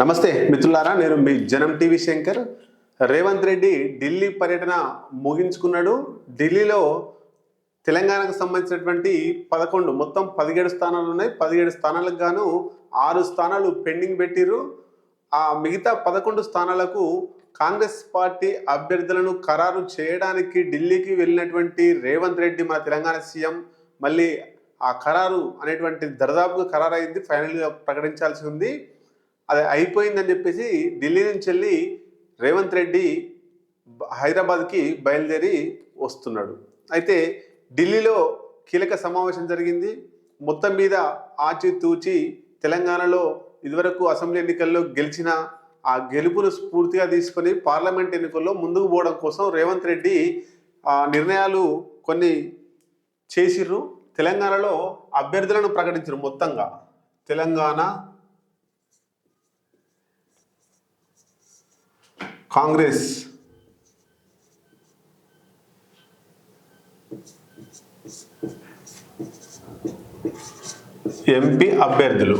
నమస్తే మిత్రులారా నేను మీ జనం టీవీ శంకర్. రేవంత్ రెడ్డి ఢిల్లీ పర్యటన ముగించుకున్నాడు. ఢిల్లీలో తెలంగాణకు సంబంధించినటువంటి పదకొండు మొత్తం పదిహేడు స్థానాలు ఉన్నాయి. పదిహేడు స్థానాలకు గాను ఆరు స్థానాలు పెండింగ్ పెట్టిర్రు. ఆ మిగతా పదకొండు స్థానాలకు కాంగ్రెస్ పార్టీ అభ్యర్థులను ఖరారు చేయడానికి ఢిల్లీకి వెళ్ళినటువంటి రేవంత్ రెడ్డి మన తెలంగాణ సీఎం. మళ్ళీ ఆ ఖరారు అనేటువంటి దర్దాపుగా ఖరారు అయింది ఫైనల్గా ప్రకటించాల్సి ఉంది. అది అయిపోయిందని చెప్పేసి ఢిల్లీ నుంచి వెళ్ళి రేవంత్ రెడ్డి హైదరాబాద్కి బయలుదేరి వస్తున్నాడు. అయితే ఢిల్లీలో కీలక సమావేశం జరిగింది. మొత్తం మీద ఆచితూచి తెలంగాణలో ఇదివరకు అసెంబ్లీ ఎన్నికల్లో గెలిచిన ఆ గెలుపును స్ఫూర్తిగా తీసుకొని పార్లమెంట్ ఎన్నికల్లో ముందుకు పోవడం కోసం రేవంత్ రెడ్డి ఆ నిర్ణయాలు కొన్ని చేసిర్రు. తెలంగాణలో అభ్యర్థులను ప్రకటించరు మొత్తంగా. తెలంగాణ కాంగ్రెస్. ఎంపీ అభ్యర్థులు.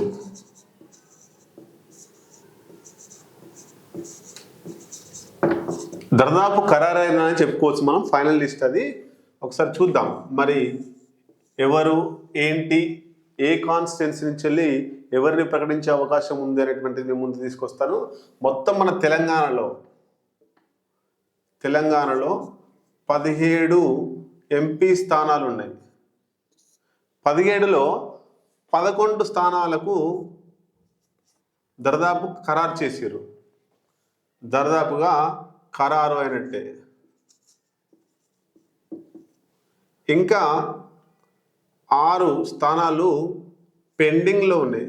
దర్దాపు ఖరారైందని చెప్పుకోవచ్చు మనం ఫైనల్ లిస్ట్ అది. ఒకసారి చూద్దాం. మరి ఎవరు ఏంటి ఏ కాన్స్టిట్యున్సీ నుంచి వెళ్ళి ఎవరిని ప్రకటించే అవకాశం ఉంది అనేటువంటిది ముందు తీసుకొస్తాను. మొత్తం మన తెలంగాణలో తెలంగాణలో పదిహేడు ఎంపీ స్థానాలు ఉన్నాయి పదిహేడులో పదకొండు స్థానాలకు దర్దాపు ఖరారు చేసారు దర్దాపుగా ఖరారు అయినట్టే. ఇంకా ఆరు స్థానాలు పెండింగ్లో ఉన్నాయి.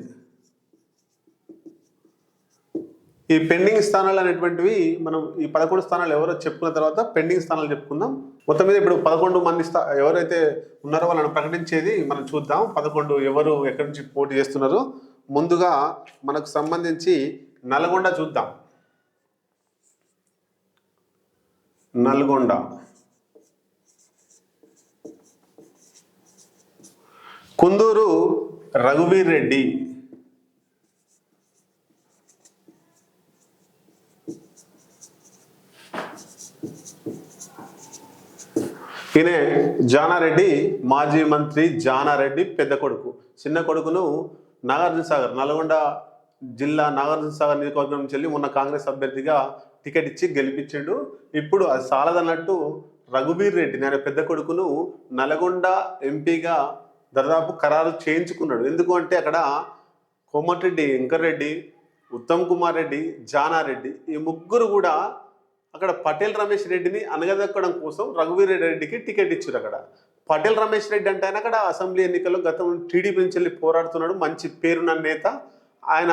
ఈ పెండింగ్ స్థానాలు అనేటువంటివి మనం ఈ పదకొండు స్థానాలు ఎవరో చెప్పుకున్న తర్వాత పెండింగ్ స్థానాలు చెప్పుకుందాం. మొత్తం మీద ఇప్పుడు పదకొండు మంది స్థా ఎవరైతే ఉన్నారో వాళ్ళని ప్రకటించేది మనం చూద్దాం. పదకొండు ఎవరు ఎక్కడి నుంచి పోటీ చేస్తున్నారో. ముందుగా మనకు సంబంధించి నల్గొండ చూద్దాం. నల్గొండ. కుందూరు రఘువీర్ రెడ్డి. ఈయనే జానారెడ్డి మాజీ మంత్రి జానారెడ్డి పెద్ద కొడుకు. చిన్న కొడుకును నాగార్జున సాగర్ నల్గొండ జిల్లా నాగార్జున సాగర్ నియోజకవర్గం నుంచి వెళ్ళి మొన్న కాంగ్రెస్ అభ్యర్థిగా టికెట్ ఇచ్చి గెలిపించిండు. ఇప్పుడు అది సాలదన్నట్టు రఘువీర్ రెడ్డి నేను పెద్ద కొడుకును నల్గొండ ఎంపీగా దాదాపు ఖరారు చేయించుకున్నాడు. ఎందుకు అంటే అక్కడ కోమటిరెడ్డి వెంకటరెడ్డి ఉత్తమ్ కుమార్ రెడ్డి జానారెడ్డి ఈ ముగ్గురు కూడా అక్కడ పటేల్ రమేష్ రెడ్డిని అనగదొక్కడం కోసం రఘువీర్ రెడ్డికి టికెట్ ఇచ్చారు అక్కడ. పటేల్ రమేష్ రెడ్డి అంటే ఆయన అక్కడ అసెంబ్లీ ఎన్నికల్లో గతం టీడీపీ నుంచి వెళ్ళి పోరాడుతున్నాడు. మంచి పేరున్న నేత. ఆయన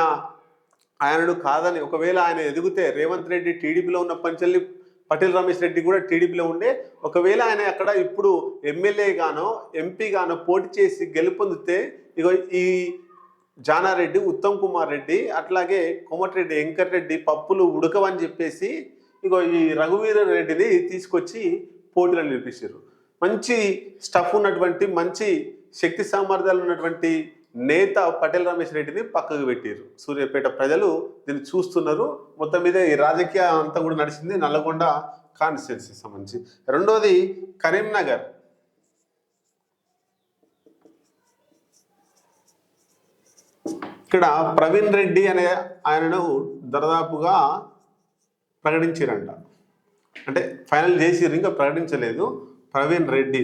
ఆయనను కాదని ఒకవేళ ఆయన ఎదిగితే రేవంత్ రెడ్డి టీడీపీలో ఉన్న పంచెల్లి పటేల్ రమేష్ రెడ్డి కూడా టీడీపీలో ఉండే. ఒకవేళ ఆయన అక్కడ ఇప్పుడు ఎమ్మెల్యే గానో ఎంపీ గానో పోటీ చేసి గెలుపొందితే ఇక ఈ జానారెడ్డి ఉత్తమ్ కుమార్ రెడ్డి అట్లాగే కోమటిరెడ్డి వెంకటరెడ్డి పప్పులు ఉడకవని చెప్పేసి ఇగో ఈ రఘువీర రెడ్డిని తీసుకొచ్చి పోటీలో నిలిపించారు మంచి స్టఫ్ ఉన్నటువంటి మంచి శక్తి సామర్థ్యాలు ఉన్నటువంటి నేత పటేల్ రమేష్ రెడ్డిని పక్కకు పెట్టారు సూర్యాపేట ప్రజలు దీన్ని చూస్తున్నారు. మొత్తం మీద ఈ రాజకీయ అంతా కూడా నడిచింది నల్లగొండ కాన్స్టిట్యున్సీ సంబంధించి. రెండోది కరీంనగర్ ఇక్కడ ప్రవీణ్ రెడ్డి అనే ఆయనను దాదాపుగా ప్రకటించారంట. అంటే ఫైనల్ చేసిర్రు ఇంకా ప్రకటించలేదు. ప్రవీణ్ రెడ్డి.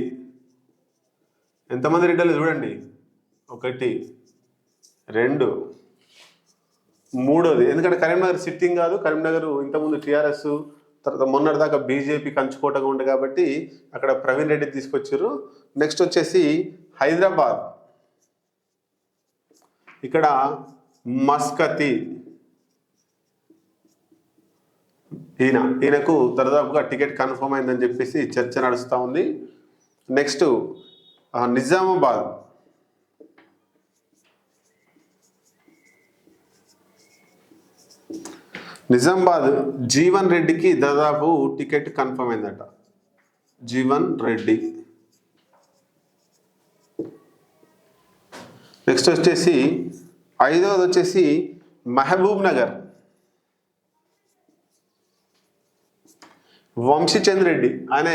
ఎంతమంది రెడ్డిలు చూడండి. ఒకటి రెండు మూడోది. ఎందుకంటే కరీంనగర్ సిట్టింగ్ కాదు. కరీంనగర్ ఇంతకుముందు టీఆర్ఎస్ తర్వాత మొన్నటిదాకా బీజేపీ కంచుకోటగా ఉండే కాబట్టి అక్కడ ప్రవీణ్ రెడ్డి తీసుకొచ్చారు నెక్స్ట్ వచ్చేసి హైదరాబాద్. ఇక్కడ మస్కతి. ఈయన ఈయనకు దరిదాపుగా టికెట్ కన్ఫర్మ్ అయిందని చెప్పేసి చర్చ నడుస్తూ ఉంది. నెక్స్ట్ నిజామాబాద్. నిజామాబాద్ జీవన్ రెడ్డికి దాదాపు టికెట్ కన్ఫర్మ్ అయిందట. జీవన్ రెడ్డి. నెక్స్ట్ వచ్చేసి ఐదవది వచ్చేసి మహబూబ్ నగర్ వంశీచంద్ర రెడ్డి. ఆయన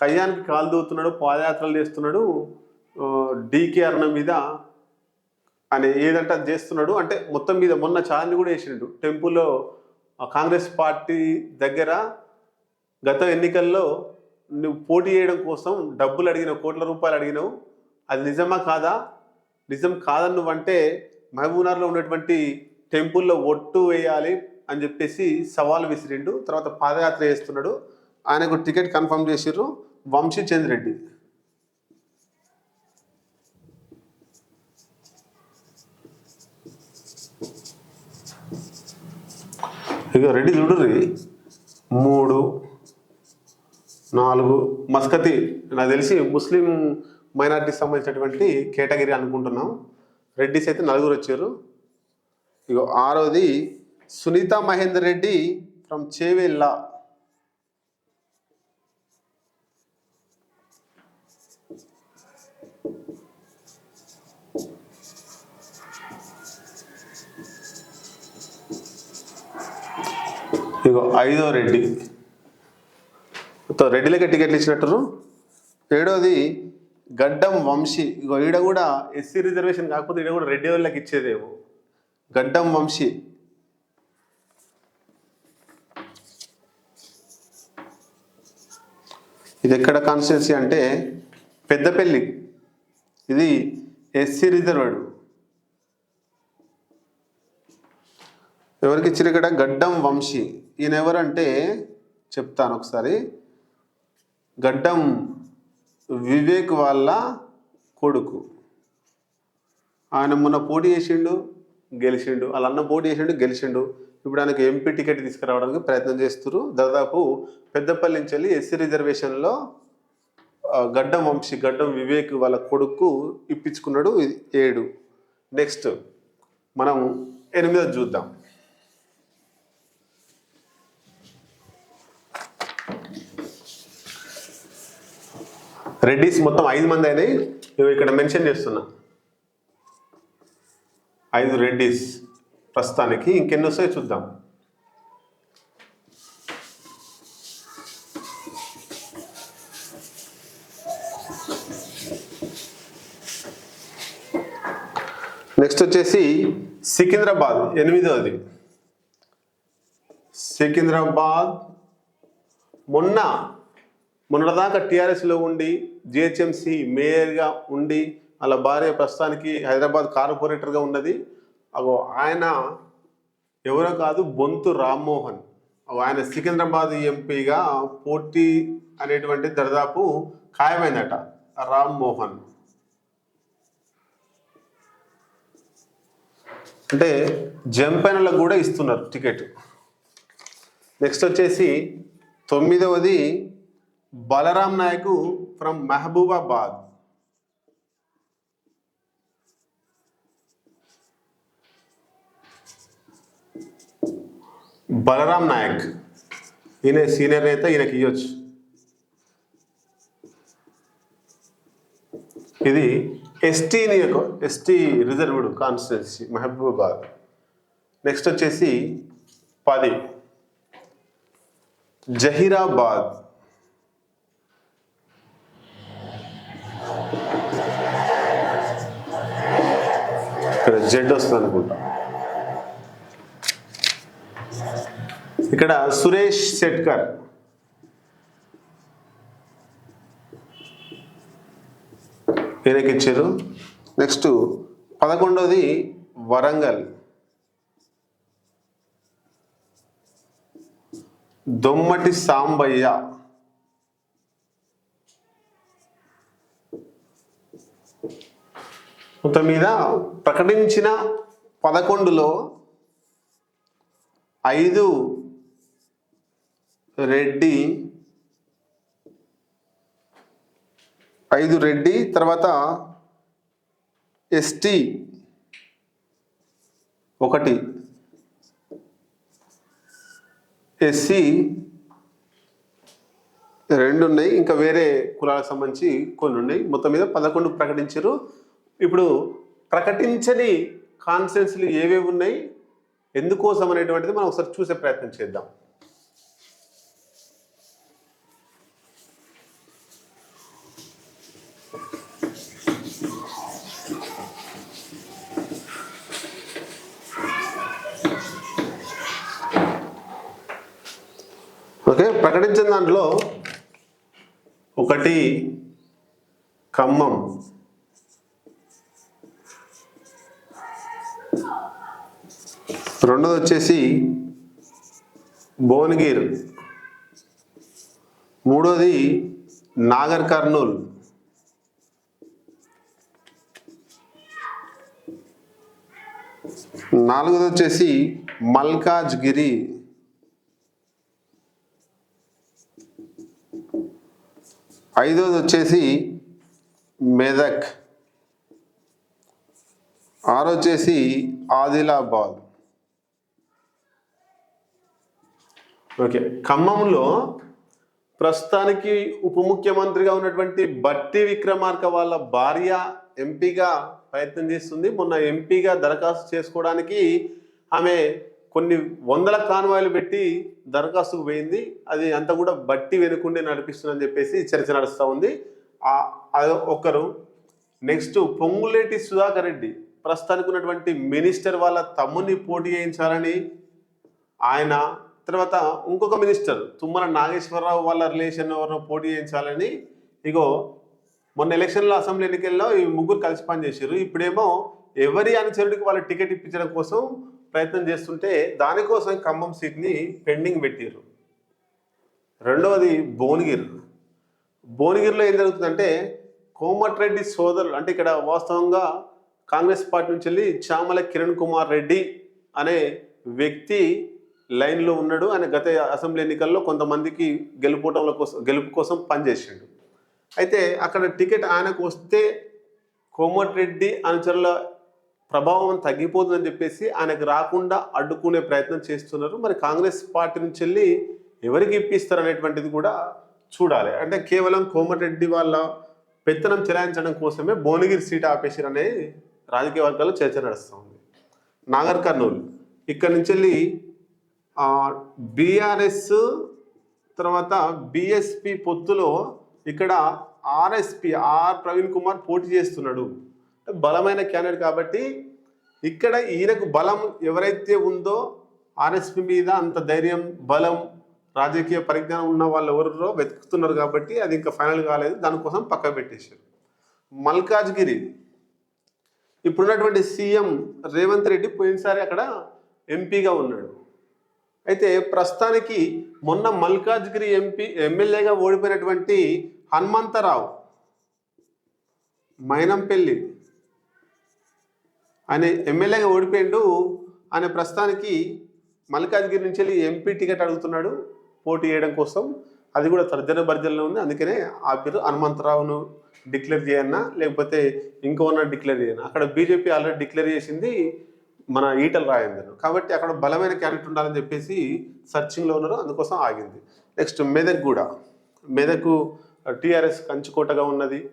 కయ్యానికి కాలు దూతున్నాడు పాదయాత్రలు చేస్తున్నాడు డీకే అరుణ మీద అనే ఏదంటే అది చేస్తున్నాడు. అంటే మొత్తం మీద మొన్న ఛాలెంజ్ కూడా వేసిండు టెంపుల్లో కాంగ్రెస్ పార్టీ దగ్గర గత ఎన్నికల్లో నువ్వు పోటీ చేయడం కోసం డబ్బులు అడిగినావు కోట్ల రూపాయలు అడిగినావు. అది నిజమా కాదా? నిజం కాదని నువ్వంటే మహబూబ్నగర్లో ఉన్నటువంటి టెంపుల్లో ఒట్టు వేయాలి అని చెప్పేసి సవాల్ విసిరిండు. తర్వాత పాదయాత్ర చేస్తున్నాడు. ఆయనకు టికెట్ కన్ఫర్మ్ చేసిర్రు వంశీ చంద్ర రెడ్డి. ఇక రెడ్డి చూడుర్రి. మూడు నాలుగు మస్కతి. నాకు తెలిసి ముస్లిం మైనార్టీకి సంబంధించినటువంటి కేటగిరీ అనుకుంటున్నాం. రెడ్డిస్ అయితే నలుగురు వచ్చారు. ఇగో ఆరోది సునీత మహేందర్ రెడ్డి ఫ్రమ్ చేవేల్లా ఇగో ఐదో రెడ్డి. రెడ్డిలకి టికెట్లు ఇచ్చినట్టు ఏడోది గడ్డం వంశీ. ఇగో ఈడ కూడా ఎస్సీ రిజర్వేషన్ కాకపోతే ఈడ కూడా రెడ్డి వాళ్ళకి ఇచ్చేదేమో. గడ్డం వంశీ. ఇది ఎక్కడ కాన్స్టిట్యున్సీ అంటే పెద్దపల్లి. ఇది ఎస్సీ రిజర్వ్డ్ ఎవరికి ఇచ్చారు ఇక్కడ గడ్డం వంశీ. ఈయన ఎవరంటే చెప్తాను ఒకసారి. గడ్డం వివేక్ వాళ్ళ కొడుకు. ఆయన మొన్న పోటీ చేసిండు గెలిచిండు. వాళ్ళ అన్న పోటీ చేసిండు గెలిచిండు. ఇప్పుడు ఆయనకు ఎంపీ టికెట్ తీసుకురావడానికి ప్రయత్నం చేస్తున్నారు. దాదాపు పెద్దపల్లి నుంచి వెళ్ళి ఎస్సీ రిజర్వేషన్లో గడ్డం వంశీ గడ్డం వివేక్ వాళ్ళ కొడుకు ఇప్పించుకున్నాడు ఏడు. నెక్స్ట్ మనం ఎనిమిది చూద్దాం. రెడ్డిస్ మొత్తం ఐదు మంది అయినాయి. ఇక్కడ మెన్షన్ చేస్తున్నా. ఐదు రెడ్డిస్. ప్రస్తుతానికి ఇంకెన్ని వస్తాయో చూద్దాం. నెక్స్ట్ వచ్చేసి సికింద్రాబాద్ ఎనిమిదవది సికింద్రాబాద్ మొన్న మొన్నటిదాకా టీఆర్ఎస్లో ఉండి జిహెచ్ఎంసి మేయర్గా ఉండి వాళ్ళ భార్య ప్రస్తుతానికి హైదరాబాద్ కార్పొరేటర్గా ఉన్నది. అగో ఆయన ఎవరో కాదు బొంతు రామ్మోహన్. ఆయన సికింద్రాబాద్ ఎంపీగా పోటీ అనేటువంటి దరిదాపు ఖాయమైందట రామ్మోహన్. అంటే జంపైనలకు కూడా ఇస్తున్నారు టికెట్. నెక్స్ట్ వచ్చేసి తొమ్మిదవది బలరాం నాయకు ఫ్రమ్ మహబూబాబాద్. బలరాం నాయక్. ఈయన సీనియర్ నేత ఈయనకి ఇవ్వచ్చు ఇది ఎస్టీ నియోజక ST reserved constituency Mahabubabad. Next వచ్చేసి పది. జహీరాబాద్. ఇక్కడ జెడ్ వస్తుంది అనుకుంటా. ఇక్కడ సురేష్ శెట్కర్. వేరేకి ఇచ్చారు నెక్స్ట్ పదకొండవది వరంగల్. దొమ్మటి సాంబయ్య. మొత్తం మీద ప్రకటించిన పదకొండులో ఐదు రెడ్డి. ఐదు రెడ్డి తర్వాత ఎస్టీ. ఒకటి. ఎస్సీ. రెండు ఉన్నాయి ఇంకా వేరే కులాలకు సంబంధించి కొన్ని ఉన్నాయి. మొత్తం మీద పదకొండు ప్రకటించారు. ఇప్పుడు ప్రకటించని కాన్సెన్స్లు ఏవేవి ఉన్నాయి? ఎందుకోసం అనేటువంటిది మనం ఒకసారి చూసే ప్రయత్నం చేద్దాం. ఓకే ప్రకటించిన దాంట్లో ఒకటి ఖమ్మం. రెండోది వచ్చేసి భువనగిర్. మూడోది నాగర్ కర్నూల్. నాలుగోది వచ్చేసి మల్కాజ్గిరి. ఐదోది వచ్చేసి మెదక్. ఆరు వచ్చేసి ఆదిలాబాద్. ఓకే. ఖమ్మంలో ప్రస్తుతానికి ఉప ముఖ్యమంత్రిగా ఉన్నటువంటి బట్టి విక్రమార్క వాళ్ళ భార్య ఎంపీగా ప్రయత్నం చేస్తుంది. మొన్న ఎంపీగా దరఖాస్తు చేసుకోవడానికి ఆమె కొన్ని వందల కాన్వాయిలు పెట్టి దరఖాస్తుకు పోయింది. అది అంతా కూడా బట్టి వెనుకుండే నడిపిస్తుందని చెప్పేసి చర్చ నడుస్తూ ఉంది. ఒకరు నెక్స్ట్ పొంగులేటి సుధాకర్ రెడ్డి. ప్రస్తుతానికి ఉన్నటువంటి మినిస్టర్ వాళ్ళ తమ్ముని పోటీ చేయించాలని ఆయన తర్వాత ఇంకొక మినిస్టర్ తుమ్మల నాగేశ్వరరావు వాళ్ళ రిలేషన్ ఎవరినో పోటీ చేయించాలని ఇగో మొన్న ఎలక్షన్లో అసెంబ్లీ ఎన్నికల్లో ఈ ముగ్గురు కలిసి పనిచేసారు ఇప్పుడేమో ఎవరి అనుచరుడికి వాళ్ళ టికెట్ ఇప్పించడం కోసం ప్రయత్నం చేస్తుంటే దానికోసం ఖమ్మం సీట్ని పెండింగ్ పెట్టారు రెండవది భువనగిరి. భువనగిరిలో ఏం జరుగుతుందంటే కోమటిరెడ్డి సోదరులు అంటే ఇక్కడ వాస్తవంగా కాంగ్రెస్ పార్టీ నుంచి వెళ్ళి చామల కిరణ్ కుమార్ రెడ్డి అనే వ్యక్తి లైన్లో ఉన్నాడు. ఆయన గత అసెంబ్లీ ఎన్నికల్లో కొంతమందికి గెలుపోవటంలో కోసం గెలుపు కోసం పనిచేసిండు. అయితే అక్కడ టికెట్ ఆయనకు వస్తే కోమటిరెడ్డి అనుచరుల ప్రభావం తగ్గిపోతుందని చెప్పేసి ఆయనకు రాకుండా అడ్డుకునే ప్రయత్నం చేస్తున్నారు. మరి కాంగ్రెస్ పార్టీ నుంచి వెళ్ళి ఎవరికి ఇప్పిస్తారు అనేటువంటిది కూడా చూడాలి. అంటే కేవలం కోమటిరెడ్డి వాళ్ళ పెత్తనం చెలాయించడం కోసమే భువనగిరి సీట్ ఆపేసారు అనే రాజకీయ వర్గాల్లో చర్చ నడుస్తుంది నాగర్ కర్నూలు. ఇక్కడ నుంచి వెళ్ళి బీఆర్ఎస్ తర్వాత బిఎస్పి పొత్తులో ఇక్కడ ఆర్ఎస్పి ఆర్ ప్రవీణ్ కుమార్ పోటీ చేస్తున్నాడు. బలమైన క్యాండిడేట్ కాబట్టి ఇక్కడ ఈయనకు బలం ఎవరైతే ఉందో ఆర్ఎస్పి మీద అంత ధైర్యం బలం రాజకీయ పరిజ్ఞానం ఉన్న వాళ్ళు ఎవరో వెతుకుతున్నారు కాబట్టి అది ఇంకా ఫైనల్ కాలేదు. దానికోసం పక్క పెట్టేశారు. మల్కాజ్గిరి. ఇప్పుడున్నటువంటి సీఎం రేవంత్ రెడ్డి పోయినసారి అక్కడ ఎంపీగా ఉన్నాడు. అయితే ప్రస్తుతానికి మొన్న మల్కాజ్గిరి ఎంపీ ఎమ్మెల్యేగా ఓడిపోయినటువంటి హనుమంతరావు మైనంపల్లి ఆయన ఎమ్మెల్యేగా ఓడిపోయిండు. ఆయన ప్రస్తుతానికి మల్కాజ్గిరి నుంచి వెళ్ళి ఎంపీ టికెట్ అడుగుతున్నాడు పోటీ చేయడం కోసం. అది కూడా తర్జన భర్జనలో ఉంది. అందుకనే ఆ పేరు హనుమంతరావును డిక్లేర్ చేయన్నా లేకపోతే ఇంకోన్నా డిక్లేర్ చేయను. అక్కడ బీజేపీ ఆల్రెడీ డిక్లేర్ చేసింది మన ఈటల రాజేందర్. కాబట్టి అక్కడ బలమైన క్యారెక్టర్ ఉండాలని చెప్పేసి సర్చింగ్లో ఉన్నారు. అందుకోసం ఆగింది. నెక్స్ట్ మెదక్ కూడా. మెదక్ టీఆర్ఎస్ కంచుకోటగా ఉన్నది.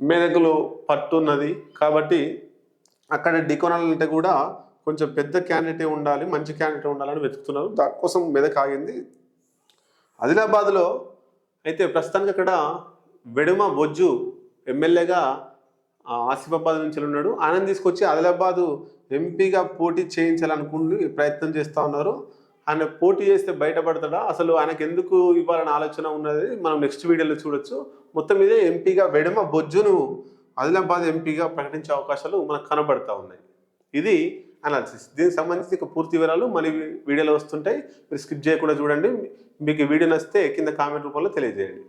మెదకులో పట్టు ఉన్నది. కాబట్టి అక్కడ ఢీకొనాలంటే కూడా కొంచెం పెద్ద క్యాండిడేటే ఉండాలి మంచి క్యాండిడేట్ ఉండాలని వెతుకుతున్నారు. దానికోసం మెదక్ ఆగింది. ఆదిలాబాద్లో అయితే ప్రస్తుతానికి అక్కడ వెడుమ బొజ్జు ఎమ్మెల్యేగా ఆసిఫాబాద్ నుంచి ఉన్నాడు. ఆయన తీసుకొచ్చి ఆదిలాబాదు ఎంపీగా పోటీ చేయించాలనుకుని ప్రయత్నం చేస్తూ ఉన్నారు. ఆయన పోటీ చేస్తే బయటపడతాడా? అసలు ఆయనకు ఎందుకు ఇవ్వాలని ఆలోచన ఉన్నది మనం నెక్స్ట్ వీడియోలో చూడొచ్చు. మొత్తం మీదే ఎంపీగా వెడమ బొజ్జును ఆదిలాబాద్ ఎంపీగా ప్రకటించే అవకాశాలు మనకు కనబడతా ఉన్నాయి. ఇది అనాలిసిస్ దీనికి సంబంధించి ఇక పూర్తి వివరాలు మన వీడియోలో వస్తుంటాయి. మీరు స్కిప్ చేయకుండా చూడండి. మీకు వీడియో నచ్చితే కింద కామెంట్ రూపంలో తెలియజేయండి.